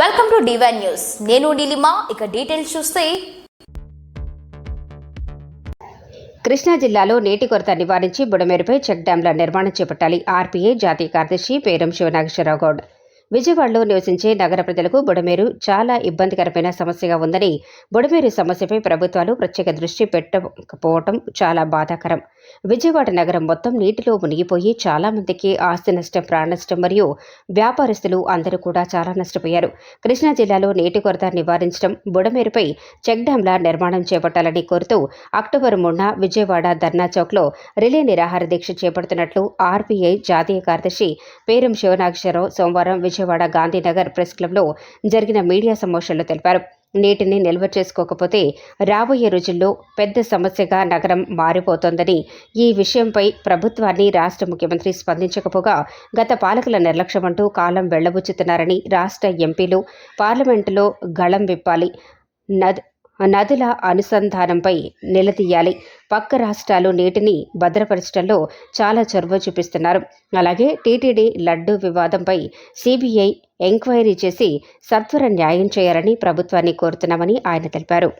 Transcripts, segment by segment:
Welcome to divine news నేను నీలిమా ఇక details చూస్తే. కృష్ణా జిల్లాలో నీటి కొరత నివారించి బుడమేరుపై చెక్ డ్యాంల నిర్మాణం చేపట్టాలి ఆర్పీఐ జాతీయ కార్యదర్శి పేరం శివనాగేశ్వరరావు గౌడ్. విజయవాడలో నివసించే నగర ప్రజలకు బుడమేరు చాలా ఇబ్బందికరమైన సమస్యగా ఉందని బుడమేరు సమస్యపై ప్రభుత్వాలు ప్రత్యేక దృష్టి పెట్టకపోవటం చాలా బాధాకరం. విజయవాడ నగరం మొత్తం నీటిలో మునిగిపోయి చాలా మందికి ఆస్తి నష్టం ప్రాణనష్టం మరియు వ్యాపారస్తులు అందరూ కూడా చాలా నష్టపోయారు. కృష్ణా జిల్లాలో నీటి కొరత నివారించడం బుడమేరుపై చెక్ డ్యాంల నిర్మాణం చేపట్టాలని కోరుతూ అక్టోబర్ మూడున విజయవాడ ధర్నా చౌక్లో రిలే నిరాహార దీక్ష చేపడుతున్నట్లు ఆర్బీఐ జాతీయ కార్యదర్శి పేరం శివనాగేశ్వరరావు సోమవారం విజయవాడ గాంధీనగర్ ప్రెస్ క్లబ్లో జరిగిన మీడియా సమావేశంలో తెలిపారు. నీటిని నిల్వ చేసుకోకపోతే రాబోయే రోజుల్లో పెద్ద సమస్యగా నగరం మారిపోతోందని ఈ విషయంపై ప్రభుత్వాన్ని రాష్ట్ర ముఖ్యమంత్రి స్పందించకపోగా గత పాలకుల నిర్లక్ష్యమంటూ కాలం వెళ్ళబుచ్చుతున్నారని రాష్ట్ర ఎంపీలు పార్లమెంటులో గళం విప్పాలి. నద్ నదుల అనుసంధానంపై నిలదీయాలి. పక్క రాష్ట్రాలు నీటిని భద్రపరచడంలో చాలా చొరవ చూపిస్తున్నారు. అలాగే టీటీడీ లడ్డు వివాదంపై సిబిఐ ఎంక్వైరీ చేసి సత్వర న్యాయం చేయాలని ప్రభుత్వాన్ని కోరుతున్నామని ఆయన తెలిపారు.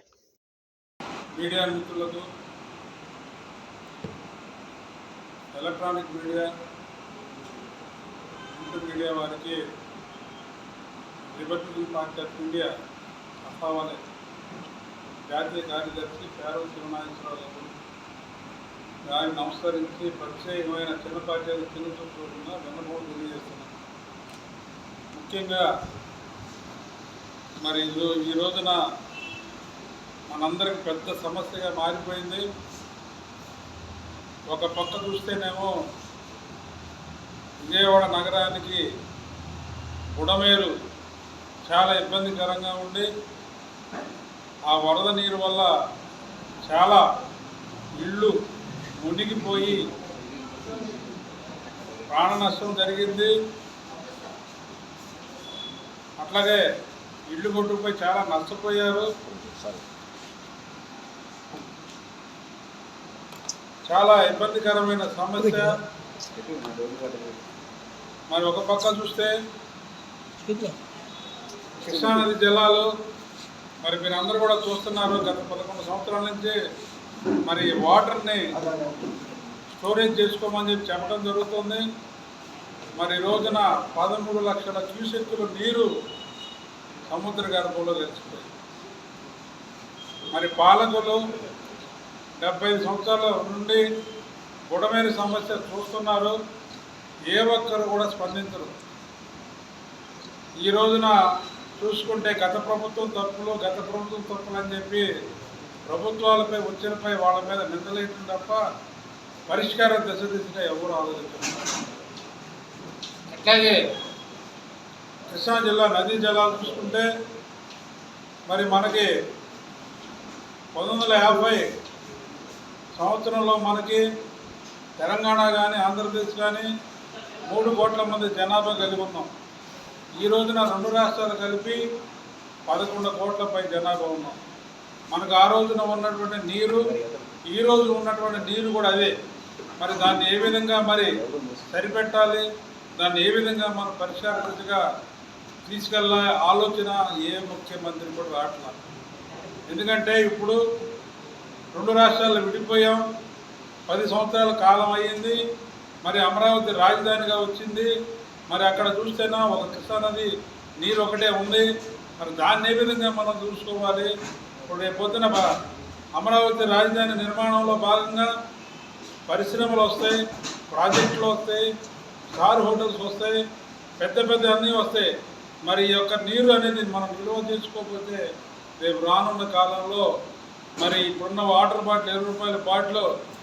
ఎలక్ట్రానిక్ మీడియా ప్రింట్ మీడియా వారికి రిపబ్లిక్ పార్టీ ఆఫ్ ఇండియా అఫావాలే జాతీయ కార్యదర్శి పేరవ శివనాగేశ్వరరావు గారు గారిని నమస్కరించి ప్రత్యేకమైన చిన్నపాటి పార్టీలు చిన్న చూపుతున్న వెన్నమూడు తెలియజేస్తున్నాను. ముఖ్యంగా మరి ఈ రోజున మనందరికి పెద్ద సమస్యగా మారిపోయింది. ఒక పక్క చూస్తేనేమో విజయవాడ నగరానికి బుడమేరు చాలా ఇబ్బందికరంగా ఉండి ఆ వరద నీరు వల్ల చాలా ఇళ్ళు మునిగిపోయి ప్రాణ నష్టం జరిగింది. అట్లాగే ఇళ్ళు కొట్టుకుపోయి చాలా నష్టపోయారు. చాలా ఇబ్బందికరమైన సమస్య. మరి ఒక పక్క చూస్తే కృష్ణానది జలాలు మరి మీరు అందరూ కూడా చూస్తున్నారు గత పదకొండు సంవత్సరాల నుంచి మరి వాటర్ని స్టోరేజ్ చేసుకోమని చెప్పి చెప్పడం జరుగుతుంది. మరి రోజున పదమూడు లక్షల క్యూసెక్కులు నీరు సముద్ర గర్భంలో కలిసిపోయి మరి పాలకులు డెబ్బై ఐదు సంవత్సరాల నుండి బుడమేరు సమస్య చూస్తున్నారు. ఏ ఒక్కరు కూడా స్పందించరు. ఈ రోజున చూసుకుంటే గత ప్రభుత్వం తప్పులు గత ప్రభుత్వం తప్పులు అని చెప్పి ప్రభుత్వాలపై వచ్చినపై వాళ్ళ మీద నిందలేయటం తప్ప పరిష్కారం దశ దిశగా ఎవరు ఆలోచించారు. అట్లాగే కృష్ణా జిల్లా నదీ జలాలు చూసుకుంటే మరి మనకి పంతొమ్మిది యాభై సంవత్సరంలో మనకి తెలంగాణ కానీ ఆంధ్రప్రదేశ్ కానీ మూడు కోట్ల మంది జనాభా కలిగి ఉన్నాం. ఈ రోజున రెండు రాష్ట్రాలు కలిపి పదకొండు కోట్లపై జనాభా ఉన్నాం. మనకు ఆ రోజున ఉన్నటువంటి నీరు ఈ రోజు ఉన్నటువంటి నీరు కూడా అదే. మరి దాన్ని ఏ విధంగా మరి సరిపెట్టాలి? దాన్ని ఏ విధంగా మనం పరిష్కార దిశగా తీసుకెళ్ళాలి ఆలోచన ఏ ముఖ్యమంత్రి కూడా రావట్లా ఎందుకంటే ఇప్పుడు రెండు రాష్ట్రాలు విడిపోయాం. పది సంవత్సరాల కాలం అయ్యింది. మరి అమరావతి రాజధానిగా వచ్చింది. మరి అక్కడ చూస్తేనా ఒక కృష్ణా నది నీరు ఒకటే ఉంది. మరి దాన్ని ఏ విధంగా మనం చూసుకోవాలి? ఇప్పుడు రేపు అమరావతి రాజధాని నిర్మాణంలో భాగంగా పరిశ్రమలు వస్తాయి ప్రాజెక్టులు వస్తాయి స్టార్ హోటల్స్ వస్తాయి పెద్ద పెద్ద అన్నీ వస్తాయి. మరి ఈ యొక్క నీరు అనేది మనం విలువ తీసుకోకపోతే రేపు రానున్న కాలంలో మరి ఇప్పుడున్న వాటర్ బాటిల్ ఇరవై రూపాయల బాటిల్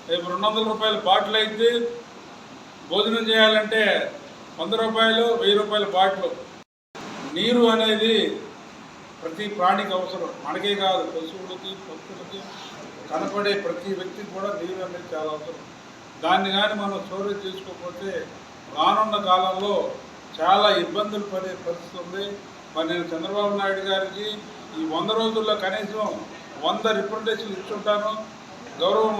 రేపు రెండు వందల రూపాయల బాటిల్ అయితే భోజనం చేయాలంటే వంద రూపాయలు వెయ్యి రూపాయల బాటిల్. నీరు అనేది ప్రతి ప్రాణికి అవసరం. మనకే కాదు పశువులకి పక్షులకి కనపడే ప్రతి వ్యక్తికి కూడా నీరు అనేది చాలా అవసరం. దాన్ని కానీ మనం స్టోరేజ్ చేసుకోకపోతే రానున్న కాలంలో చాలా ఇబ్బందులు పడే పరిస్థితి ఉంది. మరి నేను చంద్రబాబు నాయుడు గారికి ఈ వంద రోజుల్లో కనీసం వంద రిప్రజెంటేషన్లు ఇచ్చుంటాను గౌరవం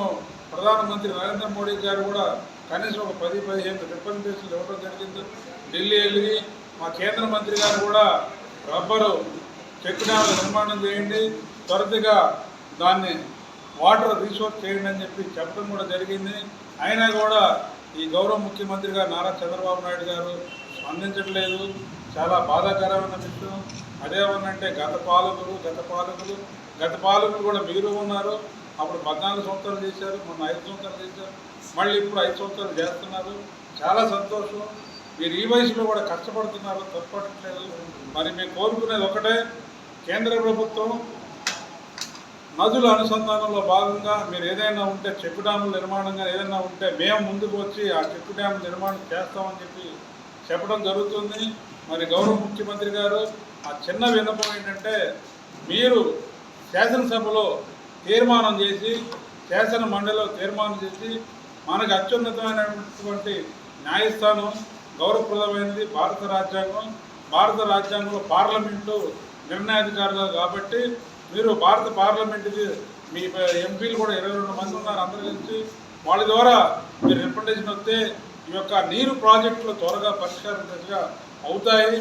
ప్రధానమంత్రి నరేంద్ర మోడీ గారు కూడా కనీసం ఒక పది పదిహేను రిప్రజెంటేషన్లు ఇవ్వడం జరిగింది. ఢిల్లీ వెళ్ళి మా కేంద్ర మంత్రి గారు కూడా రబ్బరు చెక్ డ్యామ్ల నిర్మాణం చేయండి. త్వరగా దాన్ని వాటర్ రీసోర్స్ చేయండి అని చెప్పి చెప్పడం కూడా జరిగింది. అయినా కూడా ఈ గౌరవ ముఖ్యమంత్రి గారు నారా చంద్రబాబు నాయుడు గారు స్పందించట్లేదు. చాలా బాధాకరమైన విషయం. అదేమన్నంటే గత పాలకులు గత పాలకులు గత పాలకులు కూడా మీరు ఉన్నారు. అప్పుడు పద్నాలుగు సంవత్సరాలు చేశారు మొన్న ఐదు సంవత్సరాలు చేశారు మళ్ళీ ఇప్పుడు ఐదు సంవత్సరాలు చేస్తున్నారు. చాలా సంతోషం. మీరు ఈ వయసులో కూడా కష్టపడుతున్నారు తప్పట్లేదు. మరి మేము కోరుకునేది ఒకటే కేంద్ర ప్రభుత్వం నదుల అనుసంధానంలో భాగంగా మీరు ఏదైనా ఉంటే చెక్కు డ్యాముల నిర్మాణంగా ఏదైనా ఉంటే మేము ముందుకు వచ్చి ఆ చెక్కు డ్యామ్ నిర్మాణం చేస్తామని చెప్పి చెప్పడం జరుగుతుంది. మరి గౌరవ ముఖ్యమంత్రి గారు ఆ చిన్న విన్నపం ఏంటంటే మీరు శాసనసభలో తీర్మానం చేసి శాసన మండలిలో తీర్మానం చేసి మనకు అత్యున్నతమైనటువంటి న్యాయస్థానం గౌరవప్రదమైనది భారత రాజ్యాంగం. భారత రాజ్యాంగంలో పార్లమెంటు నిర్ణయాధికారులు కాబట్టి మీరు భారత పార్లమెంటుకి మీ ఎంపీలు కూడా ఇరవై రెండు మంది ఉన్నారు అందరూ కలిసి వాళ్ళ ద్వారా మీరు రిప్రజెంటేషన్ వస్తే ఈ యొక్క నీరు ప్రాజెక్టులు త్వరగా పరిష్కారం దశగా అవుతాయి.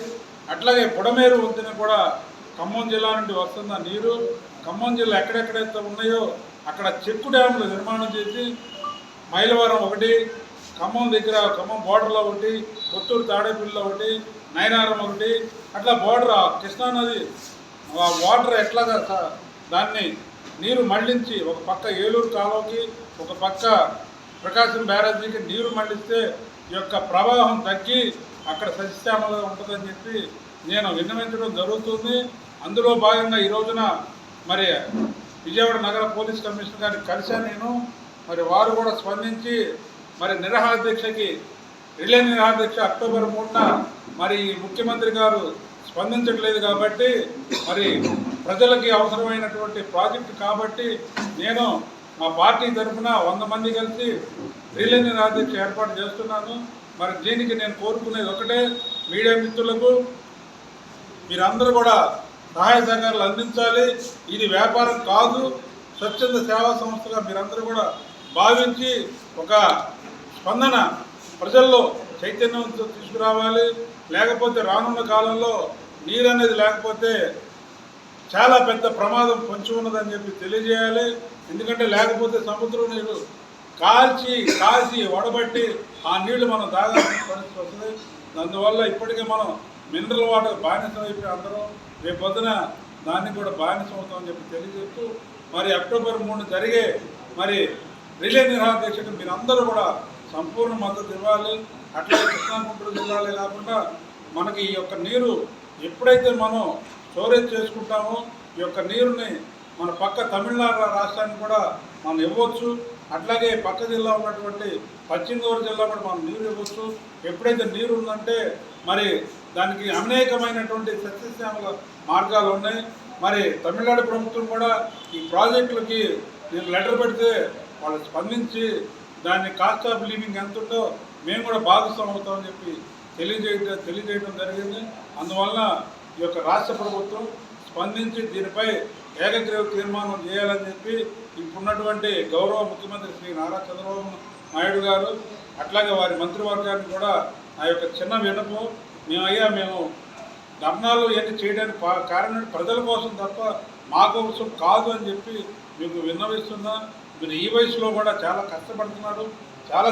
అట్లాగే బుడమేరు వంతెన కూడా ఖమ్మం జిల్లా నుండి వస్తున్న నీరు ఖమ్మం జిల్లా ఎక్కడెక్కడైతే ఉన్నాయో అక్కడ చెక్కు డ్యాములు నిర్మాణం చేసి మైలవరం ఒకటి ఖమ్మం దగ్గర ఖమ్మం బోర్డర్లో ఒకటి కొత్తూరు తాడేపల్లిలో ఒకటి నయనారం ఒకటి అట్లా బోర్డర్ ఆ కృష్ణానది వాటర్ ఎట్లాగా దాన్ని నీరు మళ్ళించి ఒక పక్క ఏలూరు కాలువకి ఒక పక్క ప్రకాశం బ్యారేజీకి నీరు మళ్ళిస్తే యొక్క ప్రవాహం తగ్గి అక్కడ సస్యశ్యామలుగా ఉంటుందని చెప్పి నేను విన్నవించడం జరుగుతుంది. అందులో భాగంగా ఈ రోజున మరి విజయవాడ నగర పోలీస్ కమిషనర్ గారిని కలిశాను నేను. మరి వారు కూడా స్పందించి మరి నిరహార దీక్షకి రిలే నిరహార దీక్ష అక్టోబర్ మూడున మరి ముఖ్యమంత్రి గారు స్పందించట్లేదు కాబట్టి మరి ప్రజలకి అవసరమైనటువంటి ప్రాజెక్టు కాబట్టి నేను మా పార్టీ తరఫున వంద మంది కలిసి రిలే నిరహార దీక్ష ఏర్పాటు చేస్తున్నాను. మరి దీనికి నేను కోరుకునేది ఒకటే మీడియా మిత్రులకు మీరందరూ కూడా సహాయ సహకారాలు అందించాలి. ఇది వ్యాపారం కాదు. స్వచ్ఛంద సేవా సంస్థగా మీరందరూ కూడా భావించి ఒక స్పందన ప్రజల్లో చైతన్యం తీసుకురావాలి. లేకపోతే రానున్న కాలంలో నీరు అనేది లేకపోతే చాలా పెద్ద ప్రమాదం పొంచి ఉన్నదని చెప్పి తెలియజేయాలి. ఎందుకంటే లేకపోతే సముద్రం నీరు కాల్చి కాల్చి వడబట్టి ఆ నీళ్ళు మనం తాగాల్సిన పరిస్థితి వస్తుంది. అందువల్ల ఇప్పటికే మనం మినరల్ వాటర్ బానిసం అయిపోయి అందరం రేపు పొద్దున దాన్ని కూడా బానిసం అవుతామని చెప్పి తెలియజేస్తూ మరి అక్టోబర్ మూడు జరిగే మరి రిలే నిరాహార మీరందరూ కూడా సంపూర్ణ మద్దతు ఇవ్వాలి. అట్లాగే కృష్ణా గుంటూరు జిల్లాలే కాకుండా మనకి ఈ యొక్క నీరు ఎప్పుడైతే మనం స్టోరేజ్ చేసుకుంటామో ఈ యొక్క నీరుని మన పక్క తమిళనాడు రాష్ట్రానికి కూడా మనం ఇవ్వచ్చు. అట్లాగే పక్క జిల్లా ఉన్నటువంటి పశ్చిమ గోదావరి జిల్లా కూడా మనం నీరు ఇవ్వచ్చు. ఎప్పుడైతే నీరు ఉందంటే మరి దానికి అనేకమైనటువంటి సస్యశ్యామల మార్గాలు ఉన్నాయి. మరి తమిళనాడు ప్రభుత్వం కూడా ఈ ప్రాజెక్టులకి నేను లెటర్ పెడితే వాళ్ళు స్పందించి దాన్ని కాస్ట్ ఆఫ్ లివింగ్ ఎంత ఉందో మేము కూడా భాగస్వామి అవుతామని చెప్పి తెలియజేయడం తెలియజేయడం జరిగింది. అందువలన ఈ యొక్క రాష్ట్ర ప్రభుత్వం స్పందించి దీనిపై ఏకగ్రీవ తీర్మానం చేయాలని చెప్పి ఇప్పుడున్నటువంటి గౌరవ ముఖ్యమంత్రి శ్రీ నారా చంద్రబాబు నాయుడు గారు అట్లాగే వారి మంత్రివర్గాన్ని కూడా ఆ యొక్క చిన్న విన్నపం మేము అయ్యా మేము ధర్నాలు ఇవన్నీ చేయడానికి కారణం ప్రజల కోసం తప్ప మా కోసం కాదు అని చెప్పి మీకు విన్నవిస్తున్నా. మీరు ఈ వయసులో కూడా చాలా కష్టపడుతున్నారు. చాలా